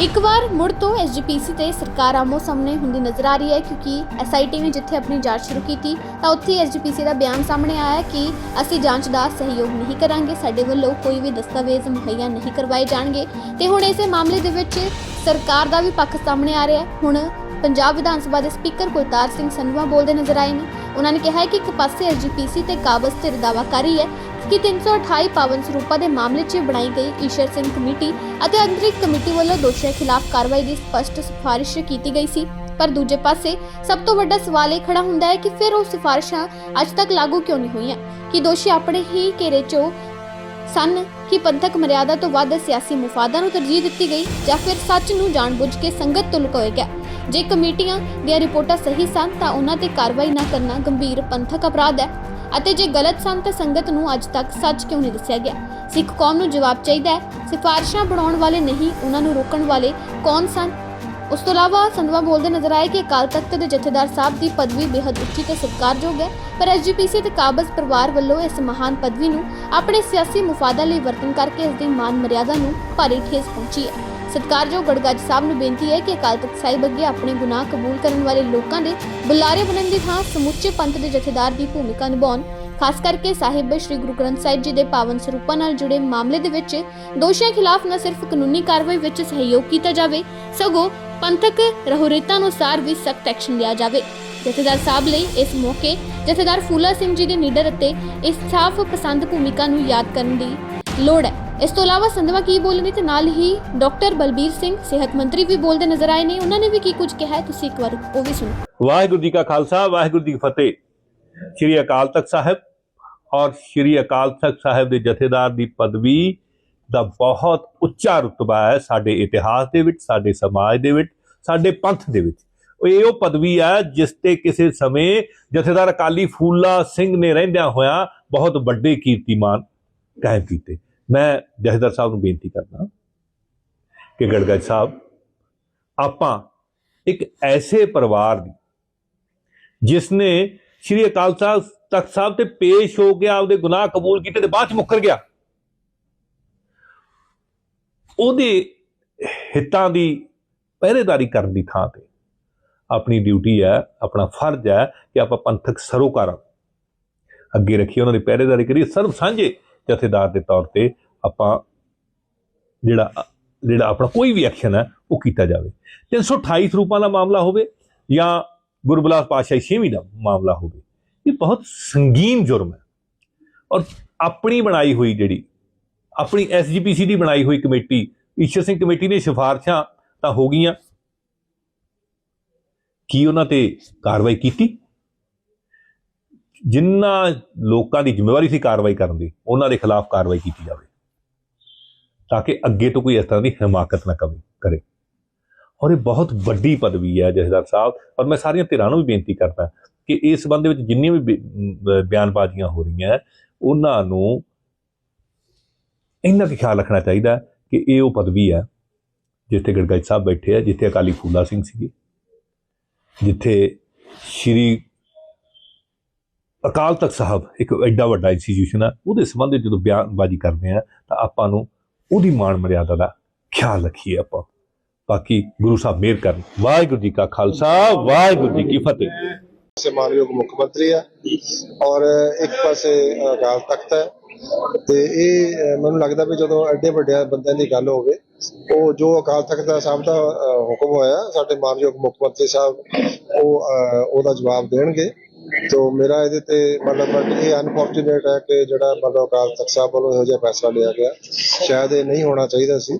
ਇੱਕ ਵਾਰ ਮੁੜ ਤੋਂ ਐਸਜੀਪੀਸੀ ਤੇ ਸਰਕਾਰ ਆਮੋ ਸਾਹਮਣੇ ਹੁੰਦੀ ਨਜ਼ਰ ਆ ਰਹੀ ਹੈ ਕਿਉਂਕਿ ਐਸਆਈਟੀ ਨੇ ਜਿੱਥੇ ਆਪਣੀ ਜਾਂਚ ਸ਼ੁਰੂ ਕੀਤੀ, ਤਾਂ ਉੱਥੇ ਐਸਜੀਪੀਸੀ ਦਾ ਬਿਆਨ ਸਾਹਮਣੇ ਆਇਆ ਕਿ ਅਸੀਂ ਜਾਂਚ ਦਾ ਸਹਿਯੋਗ ਨਹੀਂ ਕਰਾਂਗੇ, ਸਾਡੇ ਵੱਲੋਂ ਕੋਈ ਵੀ ਦਸਤਾਵੇਜ਼ ਮੁਹੱਈਆ ਨਹੀਂ ਕਰਵਾਏ ਜਾਣਗੇ। ਤੇ ਹੁਣ ਇਸੇ ਮਾਮਲੇ ਦੇ ਵਿੱਚ ਸਰਕਾਰ ਦਾ ਵੀ ਪੱਖ ਸਾਹਮਣੇ ਆ ਰਿਹਾ ਹੈ। ਹੁਣ ਪੰਜਾਬ ਵਿਧਾਨ ਸਭਾ ਦੇ ਸਪੀਕਰ ਕੁਲਤਾਰ ਸਿੰਘ ਸੰਧਵਾ ਬੋਲਦੇ ਨਜ਼ਰ ਆਏ ਨੇ। ਉਹਨਾਂ ਨੇ ਕਿਹਾ ਹੈ ਕਿ ਇੱਕ ਪਾਸੇ ਐਸਜੀਪੀਸੀ ਤੇ ਕਾਬਜ਼ ਤੇ ਦਾਅਵਾ ਕਰ ਰਹੀ ਹੈ ਕਿ 328 ਪਾਵਨ ਸਰੂਪਾਂ ਦੇ ਮਾਮਲੇ 'ਚ ਬਣਾਈ ਗਈ ਈਸ਼ਰ ਸਿੰਘ ਕਮੇਟੀ ਅਤੇ ਅੰਤਰਿਕ ਕਮੇਟੀ ਵੱਲੋਂ ਦੋਸ਼ੀਆਂ ਖਿਲਾਫ ਕਾਰਵਾਈ ਦੀ ਸਪਸ਼ਟ ਸਿਫਾਰਿਸ਼ ਕੀਤੀ ਗਈ ਸੀ। ਪਰ ਦੂਜੇ ਪਾਸੇ, ਸਭ ਤੋਂ ਵੱਡਾ ਸਵਾਲ ਇਹ ਖੜਾ ਹੁੰਦਾ ਹੈ ਕਿ ਫਿਰ ਉਹ ਸਿਫਾਰਿਸ਼ਾਂ ਅੱਜ ਤੱਕ ਲਾਗੂ ਕਿਉਂ ਨਹੀਂ ਹੋਈਆਂ? ਕਿ ਦੋਸ਼ੀ ਆਪਣੇ ਹੀ ਘੇਰੇ 'ਚੋਂ ਸਨ ਕਿ ਪੰਥਕ ਮਰਿਆਦਾ ਤੋਂ ਵੱਧ ਸਿਆਸੀ ਮੁਫਾਦਾਂ ਨੂੰ ਤਰਜੀਹ ਦਿੱਤੀ ਗਈ ਜਾਂ ਫਿਰ ਸੱਚ ਨੂੰ ਜਾਣਬੁੱਝ ਕੇ ਸੰਗਤ ਤੋਂ ਲੁਕਾਇਆ ਗਿਆ? ਜੇ ਕਮੇਟੀਆਂ ਦੀਆਂ ਰਿਪੋਰਟਾਂ ਸਹੀ ਸਨ ਤਾਂ ਉਹਨਾਂ ਤੇ ਕਾਰਵਾਈ ਨਾ ਕਰਨਾ ਗੰਭੀਰ ਪੰਥਕ ਅਪਰਾਧ ਹੈ। ਅਤੇ ਜੇ ਗਲਤ ਸਨ ਤਾਂ ਸੰਗਤ ਨੂੰ ਅੱਜ ਤੱਕ ਸੱਚ ਕਿਉਂ ਨਹੀਂ ਦੱਸਿਆ ਗਿਆ? ਸਿੱਖ ਕੌਮ ਨੂੰ ਜਵਾਬ ਚਾਹੀਦਾ ਹੈ। ਸਿਫਾਰਿਸ਼ਾਂ ਬਣਾਉਣ ਵਾਲੇ ਨਹੀਂ, ਉਹਨਾਂ ਨੂੰ ਰੋਕਣ ਵਾਲੇ ਕੌਣ ਸਨ? ਉਸ ਤੋਂ ਇਲਾਵਾ ਸੰਧਵਾ ਬੋਲਦੇ ਨਜ਼ਰ ਆਏ ਕਿ ਅਕਾਲ ਤਖਤ ਦੇ ਜਥੇਦਾਰ ਸਾਹਿਬ ਦੀ ਪਦਵੀ ਬੇहद ਉੱਚੀ ਤੇ ਸਤਿਕਾਰਯੋਗ ਹੈ, ਪਰ ਐਸਜੀਪੀਸੀ ਤੇ ਕਾਬਜ਼ ਪਰਿਵਾਰ ਵੱਲੋਂ ਇਸ ਮਹਾਨ ਪਦਵੀ ਨੂੰ ਆਪਣੇ ਸਿਆਸੀ ਮੁਫਾਦਾਂ ਲਈ ਵਰਤਨ ਕਰਕੇ ਇਸ ਦੀ ਮਾਨ ਮਰਿਆਦਾ ਨੂੰ ਭਾਰੀ ਠੇਸ ਪਹੁੰਚੀ ਹੈ। ਸਤਿਕਾਰਯੋਗ ਗੜਗੱਜ ਸਾਹਿਬ ਨੂੰ ਬੇਨਤੀ ਹੈ ਕਿ ਅਕਾਲ ਤਖਤ ਸਾਹਿਬ ਅੱਗੇ ਆਪਣੇ ਗੁਨਾਹ ਕਬੂਲ ਕਰਨ ਵਾਲੇ ਲੋਕਾਂ ਦੇ ਬੁਲਾਰੇ ਬਣਨ ਦੀ ਥਾਂ ਸਮੁੱਚੇ ਪੰਥ ਦੇ ਜਥੇਦਾਰ ਦੀ ਭੂਮਿਕਾ ਨਿਭਾਉਣ, ਖਾਸ ਕਰਕੇ ਸਾਹਿਬ ਸ੍ਰੀ ਗੁਰੂ ਗ੍ਰੰਥ ਸਾਹਿਬ ਜੀ ਦੇ ਪਾਵਨ ਸਰੂਪਾਂ ਨਾਲ ਜੁੜੇ ਮਾਮਲੇ ਦੇ ਵਿੱਚ ਦੋਸ਼ੀਆਂ ਖਿਲਾਫ ਨਾ ਸਿਰਫ ਕਾਨੂੰਨੀ ਕਾਰਵਾਈ ਵਿੱਚ ਸਹਿਯੋਗ ਕੀਤਾ ਜਾਵੇ, ਸਗੋਂ ਪੰਥਕ ਰਹੁਰੀਤਾਂ ਅਨੁਸਾਰ ਵੀ ਸਖਤ ਐਕਸ਼ਨ ਲਿਆ ਜਾਵੇ। ਜਥੇਦਾਰ ਸਾਹਿਬ ਲਈ ਇਸ ਮੌਕੇ ਜਥੇਦਾਰ ਫੂਲਾ ਸਿੰਘ ਜੀ ਦੇ ਨੀਡਰ ਅਤੇ ਇਨਸਾਫ ਪਸੰਦ ਭੂਮਿਕਾ ਨੂੰ ਯਾਦ ਕਰਨ ਦੀ ਲੋੜ ਹੈ। ਇਸ ਤੋਂ ਇਲਾਵਾ ਸੰਧਵਾ ਕੀ ਬੋਲੇ ਤੇ ਨਾਲ ਹੀ ਡਾਕਟਰ ਬਲਬੀਰ ਸਿੰਘ, ਸਿਹਤ ਮੰਤਰੀ ਵੀ ਬੋਲਦੇ ਨਜ਼ਰ ਆਏ ਨੇ। ਉਹਨਾਂ ਨੇ ਵੀ ਕੀ ਕੁਝ ਕਿਹਾ ਤੁਸੀਂ ਇੱਕ ਵਾਰ ਉਹ ਵੀ ਸੁਣੋ। ਵਾਹਿਗੁਰੂ ਜੀ ਕਾ ਖਾਲਸਾ, ਵਾਹਿਗੁਰੂ ਜੀ ਕੀ ਫਤਿਹ। ਸ੍ਰੀ ਅਕਾਲ ਤਖਤ ਸਾਹਿਬ ਔਰ ਸ੍ਰੀ ਅਕਾਲ ਤਖਤ ਸਾਹਿਬ ਦੇ ਜਥੇਦਾਰ ਦੀ ਪਦਵੀ ਦਾ ਬਹੁਤ ਉੱਚਾ ਰੁਤਬਾ ਹੈ ਸਾਡੇ ਇਤਿਹਾਸ ਦੇ ਵਿੱਚ, ਸਾਡੇ ਸਮਾਜ ਦੇ ਵਿੱਚ, ਸਾਡੇ ਪੰਥ ਦੇ ਵਿੱਚ। ਇਹ ਉਹ ਪਦਵੀ ਹੈ ਜਿਸ ਤੇ ਕਿਸੇ ਸਮੇਂ ਜਥੇਦਾਰ ਅਕਾਲੀ ਫੂਲਾ ਸਿੰਘ ਨੇ ਰਹਿੰਦਿਆਂ ਹੋਇਆਂ ਬਹੁਤ ਵੱਡੇ ਕੀਰਤੀਮਾਨ ਕਾਇਮ ਕੀਤੇ। ਮੈਂ ਜਥੇਦਾਰ ਸਾਹਿਬ ਨੂੰ ਬੇਨਤੀ ਕਰਦਾ ਕਿ ਗੜਗੜ ਸਾਹਿਬ, ਆਪਾਂ ਇੱਕ ਐਸੇ ਪਰਿਵਾਰ ਦੀ ਜਿਸ ਨੇ ਸ਼੍ਰੀ ਅਕਾਲ ਸਾਹਿਬ ਤਖਤ ਸਾਹਿਬ ਤੇ ਪੇਸ਼ ਹੋ ਕੇ ਆਪਦੇ ਗੁਨਾਹ ਕਬੂਲ ਕੀਤੇ ਤੇ ਬਾਅਦ ਚ ਮੁੱਕਰ ਗਿਆ। ਉਹਦੇ ਹਿੱਤਾਂ ਦੀ ਪਹਿਰੇਦਾਰੀ ਕਰਨ ਦੀ ਥਾਂ ਤੇ ਆਪਣੀ ਡਿਊਟੀ ਹੈ, ਆਪਣਾ ਫਰਜ਼ ਹੈ ਕਿ ਆਪਾਂ ਪੰਥਕ ਸਰੋਕਾਰਾਂ ਅੱਗੇ ਰੱਖੀਏ, ਉਹਨਾਂ ਦੀ ਪਹਿਰੇਦਾਰੀ ਕਰੀਏ। ਸਰਬ ਸਾਂਝੇ ਜਥੇਦਾਰ ਦੇ ਤੌਰ ਤੇ ਆਪਾਂ ਜਿਹੜਾ ਜਿਹੜਾ ਆਪਣਾ ਕੋਈ ਵੀ ਐਕਸ਼ਨ ਹੈ, ਉਹ ਕੀਤਾ ਜਾਵੇ। 328 ਰੂਪਾਂ ਦਾ ਮਾਮਲਾ ਹੋਵੇ ਜਾਂ ਗੁਰਬਲਾਸ ਪਾਤਸ਼ਾਹੀ ਛੇਵੀਂ ਦਾ ਮਾਮਲਾ ਹੋਵੇ, ਇਹ ਬਹੁਤ ਸੰਗੀਨ ਜੁਰਮ ਹੈ। ਔਰ ਆਪਣੀ ਬਣਾਈ ਹੋਈ ਜਿਹੜੀ ਆਪਣੀ ਐਸਜੀਪੀਸੀ ਦੀ ਬਣਾਈ ਹੋਈ ਕਮੇਟੀ, ਈਸ਼ਰ ਸਿੰਘ ਕਮੇਟੀ ਨੇ ਸਿਫਾਰਸ਼ਾਂ ਤਾਂ ਹੋ ਗਈਆਂ। ਕੀ ਉਹਨਾਂ ਤੇ ਕਾਰਵਾਈ ਕੀਤੀ? ਜਿਨ੍ਹਾਂ ਲੋਕਾਂ ਦੀ ਜ਼ਿੰਮੇਵਾਰੀ ਸੀ ਕਾਰਵਾਈ ਕਰਨ ਦੀ, ਉਹਨਾਂ ਦੇ ਖਿਲਾਫ ਕਾਰਵਾਈ ਕੀਤੀ ਜਾਵੇ। ਤਾਂ ਕਿ ਅੱਗੇ ਤੋਂ ਕੋਈ ਇਸ ਤਰ੍ਹਾਂ ਦੀ ਹਿਮਾਕਤ ਨਾ ਕਵੇ, ਕਰੇ। ਔਰ ਇਹ ਬਹੁਤ ਵੱਡੀ ਪਦਵੀ ਹੈ ਜਥੇਦਾਰ ਸਾਹਿਬ, ਔਰ ਮੈਂ ਸਾਰੀਆਂ ਧਿਰਾਂ ਨੂੰ ਵੀ ਬੇਨਤੀ ਕਰਦਾ ਕਿ ਇਸ ਸੰਬੰਧ ਵਿੱਚ ਜਿੰਨੀਆਂ ਵੀ ਬੇ- ਬਿਆਨਬਾਜ਼ੀਆਂ ਹੋ ਰਹੀਆਂ, ਉਹਨਾਂ ਨੂੰ ਇਹਨਾਂ ਕੁ ਖਿਆਲ ਰੱਖਣਾ ਚਾਹੀਦਾ ਕਿ ਇਹ ਉਹ ਪਦਵੀ ਹੈ ਜਿੱਥੇ ਗੜਗੜ ਸਾਹਿਬ ਬੈਠੇ ਆ, ਜਿੱਥੇ ਅਕਾਲੀ ਫੂਲਾ ਸਿੰਘ ਸੀਗੇ, ਜਿੱਥੇ ਸ਼੍ਰੀ ਅਕਾਲ ਤਖਤ ਸਾਹਿਬ ਇੱਕ ਐਡਾ ਵੱਡਾ ਇੰਸਟੀਚਿਊਸ਼ਨ ਆ, ਉਹਦੇ ਸੰਬੰਧ ਵਿੱਚ ਜਦੋਂ ਬਿਆਨਬਾਜ਼ੀ ਕਰਦੇ ਆ, ਤਾਂ ਆਪਾਂ ਨੂੰ ਉਹਦੀ ਮਾਣ ਮਰਿਆਦਾ ਦਾ ਖਿਆਲ ਰੱਖੀਏ ਆਪਾਂ। ਬਾਕੀ ਗੁਰੂ ਸਾਹਿਬ ਮਿਹਰ ਕਰਨ। ਵਾਹਿਗੁਰੂ ਜੀ ਕਾ ਖਾਲਸਾ, ਵਾਹਿਗੁਰੂ ਜੀ ਕੀ ਫਤਿਹ। ਪਾਸੇ ਮੁੱਖ ਮੰਤਰੀ ਆ ਔਰ ਇੱਕ ਪਾਸੇ ਅਕਾਲ ਤਖਤ ਹੈ। ਤੇ ਇਹ ਮੈਨੂੰ ਲੱਗਦਾ ਵੀ ਜਦੋਂ ਐਡੇ ਵੱਡੇ ਬੰਦਿਆਂ ਦੀ ਗੱਲ ਹੋਵੇ, ਉਹ ਜੋ ਅਕਾਲ ਤਖਤ ਦਾ ਸਾਹਿਬ ਦਾ ਹੁਕਮ ਹੋਇਆ, ਸਾਡੇ ਮਾਨਯੋਗ ਮੁੱਖ ਮੰਤਰੀ ਸਾਹਿਬ, ਉਹ ਉਹਦਾ ਜਵਾਬ ਦੇਣਗੇ। ਤੋ ਮੇਰਾ ਇਹਦੇ ਤੇ ਮਤਲਬ ਇਹ ਅਨਫੋਰਚੂਨੇਟ ਹੈ ਕਿ ਜਿਹੜਾ ਮਤਲਬ ਅਕਾਲ ਤਖਤ ਸਾਹਿਬ ਵੱਲੋਂ ਇਹੋ ਜਿਹਾ ਫੈਸਲਾ ਲਿਆ ਗਿਆ। ਸ਼ਾਇਦ ਇਹ ਨਹੀਂ ਹੋਣਾ ਚਾਹੀਦਾ ਸੀ।